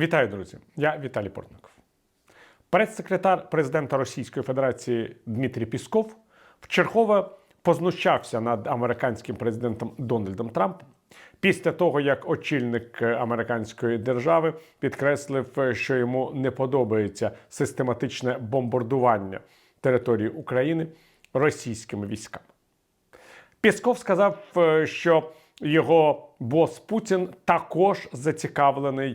Вітаю, друзі! Я Віталій Портников. Прес-секретар президента Російської Федерації Дмитрій Пісков вчергове познущався над американським президентом Дональдом Трампом після того, як очільник американської держави підкреслив, що йому не подобається систематичне бомбардування території України російськими військами. Пісков сказав, е, що його бос Путін також зацікавлений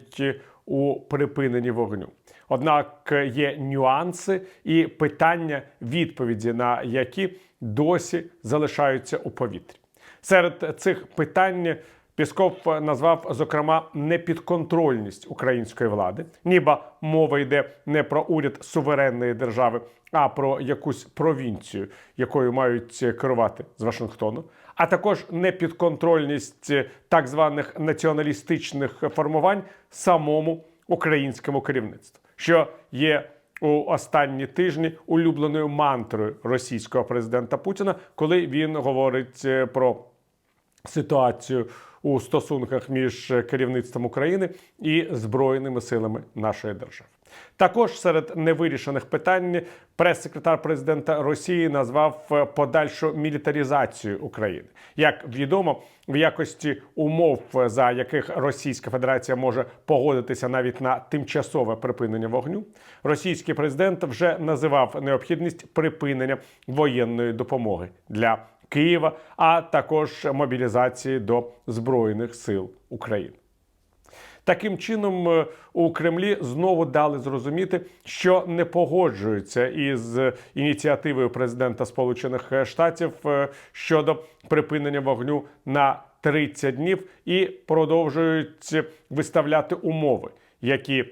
у припиненні вогню. Однак є нюанси і питання, відповіді на які досі залишаються у повітрі. Серед цих питань Пісков назвав зокрема непідконтрольність української влади, ніби мова йде не про уряд суверенної держави, а про якусь провінцію, якою мають керувати з Вашингтону, а також непідконтрольність так званих націоналістичних формувань самому українському керівництву, що є у останні тижні улюбленою мантрою російського президента Путіна, коли він говорить е, про ситуацію у стосунках між керівництвом України і збройними силами нашої держави. Також серед невирішених питань прес-секретар президента Росії назвав подальшу мілітарізацію України. Як відомо, в якості умов, за яких Російська Федерація може погодитися навіть на тимчасове припинення вогню, російський президент вже називав необхідність припинення воєнної допомоги для Києва, а також мобілізації до Збройних сил України. Таким чином, е, у Кремлі знову дали зрозуміти, що не погоджуються із ініціативою президента Сполучених Штатів е, щодо припинення вогню на 30 днів і продовжують виставляти умови, які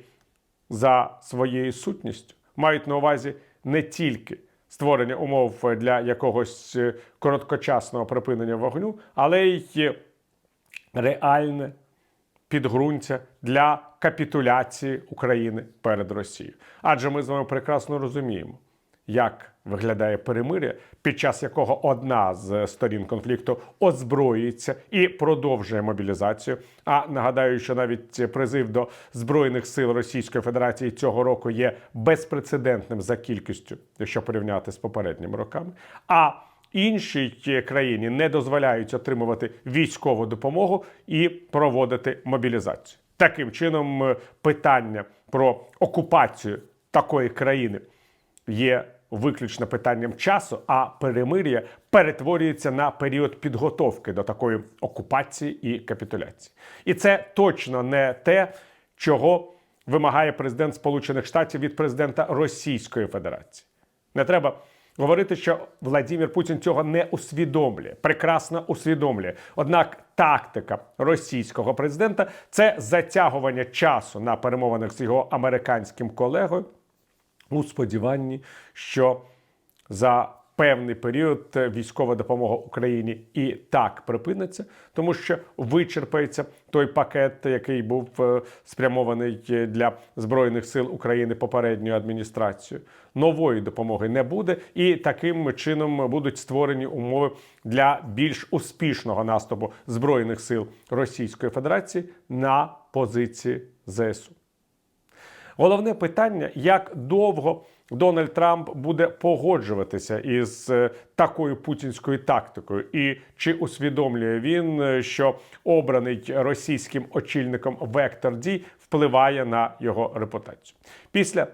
за своєю сутністю мають на увазі не тільки створення умов для якогось е, короткочасного припинення вогню, але й реальне підґрунтя для капітуляції України перед Росією. Адже ми з вами прекрасно розуміємо, як виглядає перемир'я, під час якого одна з сторін конфлікту озброюється і продовжує мобілізацію. А нагадаю, що навіть призив до збройних сил Російської Федерації цього року є безпрецедентним за кількістю, якщо порівняти з попередніми роками. А іншій країні не дозволяють отримувати військову допомогу і проводити мобілізацію. Таким чином, питання про окупацію такої країни є виключно питанням часу, а перемир'я перетворюється на період підготовки до такої окупації і капітуляції. І це точно не те, чого вимагає президент Сполучених Штатів від президента Російської Федерації. Не треба говорити, що Владимир Путін цього не усвідомлює, прекрасно усвідомлює. Однак тактика російського президента це затягування часу на перемовинах з його американським колегою у сподіванні, що за певний період військова допомога Україні і так припиниться, тому що вичерпається той пакет, який був е, спрямований для збройних сил України попередньою адміністрацією. Нової допомоги не буде, і таким чином будуть створені умови для більш успішного наступу збройних сил Російської Федерації на позиції ЗСУ. Головне питання, як довго Дональд Трамп буде погоджуватися із е, такою путінською тактикою, і чи усвідомлює він, е, що обраний російським очільником вектор дій впливає на його репутацію після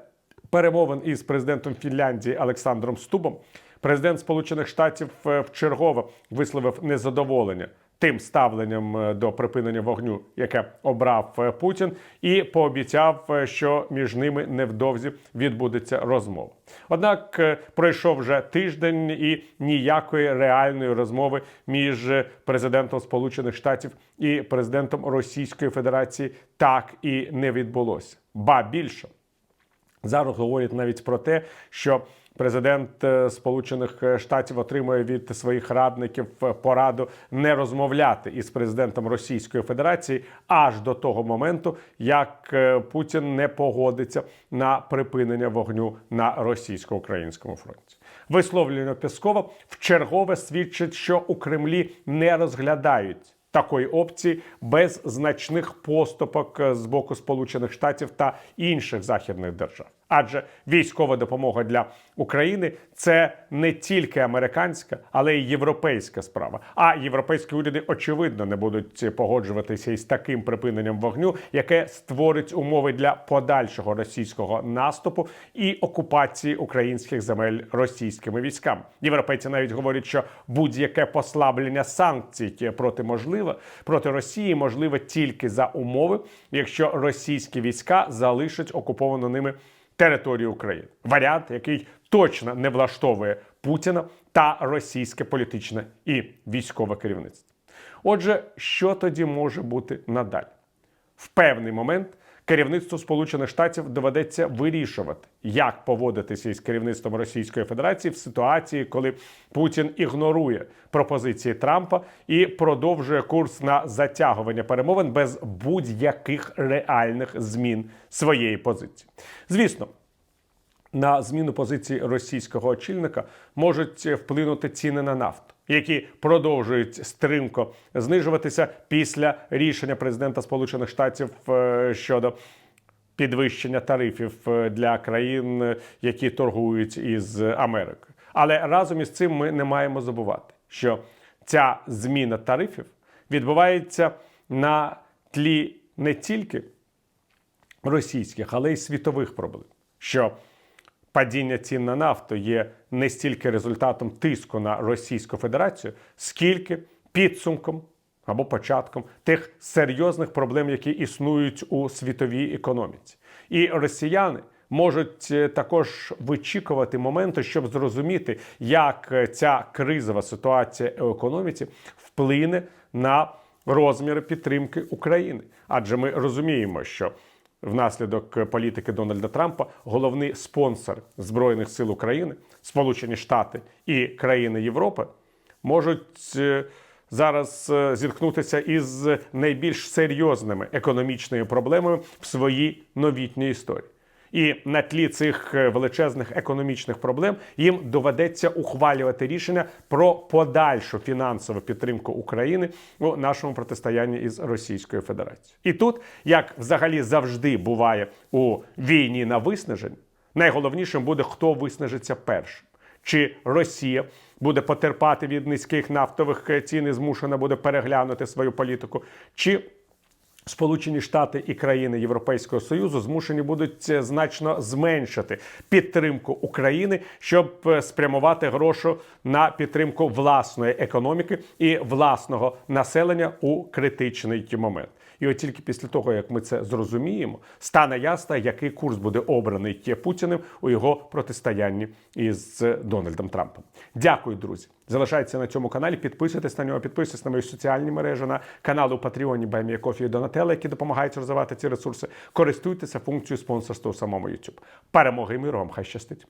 перемовин із президентом Фінляндії Олександром Стубом. Президент Сполучених Штатів е, вчергово висловив незадоволення тим ставленням е, до припинення вогню, яке обрав е, Путін, і пообіцяв, е, що між ними невдовзі відбудеться розмова. Однак пройшов вже тиждень і ніякої реальної розмови між президентом Сполучених Штатів і президентом Російської Федерації так і не відбулося. Ба більше зараз говорять навіть про те, що Президент е, Сполучених Штатів отримує від своїх радників е, пораду не розмовляти із президентом Російської Федерації аж до того моменту, як е, Путін не погодиться на припинення вогню на російсько-українському фронті. Висловлення Пескова чергове свідчить, що у Кремлі не розглядають такої опції без значних поступок е, з боку Сполучених Штатів та інших західних держав. Адже військова допомога для України це не тільки американська, але й європейська справа. А європейські уряди очевидно не будуть погоджуватися із таким припиненням вогню, яке створить умови для подальшого російського наступу і окупації українських земель російськими військами. Європейці навіть говорять, що будь-яке послаблення санкцій проти можливе проти Росії можливе тільки за умови, якщо російські війська залишать окуповану ними територію України. Варіант, який точно не влаштовує Путіна та російське політичне і військове керівництво. Отже, що тоді може бути надалі? В певний момент керівництву Сполучених Штатів доведеться вирішувати, як поводитися із керівництвом Російської Федерації в ситуації, коли Путін ігнорує пропозиції Трампа і продовжує курс на затягування перемовин без будь-яких реальних змін своєї позиції. Звісно. На зміну позиції російського очільника можуть вплинути ціни на нафту, які продовжують стрімко знижуватися після рішення президента Сполучених Штатів е, щодо підвищення тарифів е, для країн, які торгують із Америкою. Але разом із цим ми не маємо забувати, що ця зміна тарифів відбувається на тлі не тільки російських, але й світових проблем. Що падіння цін на нафту є не стільки результатом тиску на Російську Федерацію, скільки підсумком або початком тих серйозних проблем, які існують у світовій економіці. І росіяни можуть е, також вичікувати моменти, щоб зрозуміти, як е, ця кризова ситуація у економіці вплине на розміри підтримки України. Адже ми розуміємо, що Внаслідок політики Дональда Трампа головний спонсор збройних сил України, Сполучені Штати і країни Європи, можуть е, зараз е, зіткнутися із найбільш серйозними економічними проблемами в своїй новітній історії. І на тлі цих е, величезних економічних проблем їм доведеться ухвалювати рішення про подальшу фінансову підтримку України у нашому протистоянні із Російською Федерацією. І тут, як взагалі завжди буває у війні на виснаження, найголовнішим буде хто виснажиться першим. Чи Росія буде потерпати від низьких нафтових цін і змушена буде переглянути свою політику, чи Сполучені Штати і країни Європейського союзу змушені будуть е, значно зменшити підтримку України, щоб е, спрямувати гроші на підтримку власної економіки і власного населення у критичний момент. І от тільки після того, як ми це зрозуміємо, стане ясно, який курс буде обраний Путіним у його протистоянні із Дональдом Трампом. Дякую, друзі. Залишайтеся на цьому каналі, підписуйтесь на нього, підписуйтесь на мої соціальні мережі, на канали у Патреоні Байміякофі і Донателла, які допомагають розвивати ці ресурси. Користуйтеся функцією спонсорства у самому YouTube. Перемоги і миру вам хай щастить!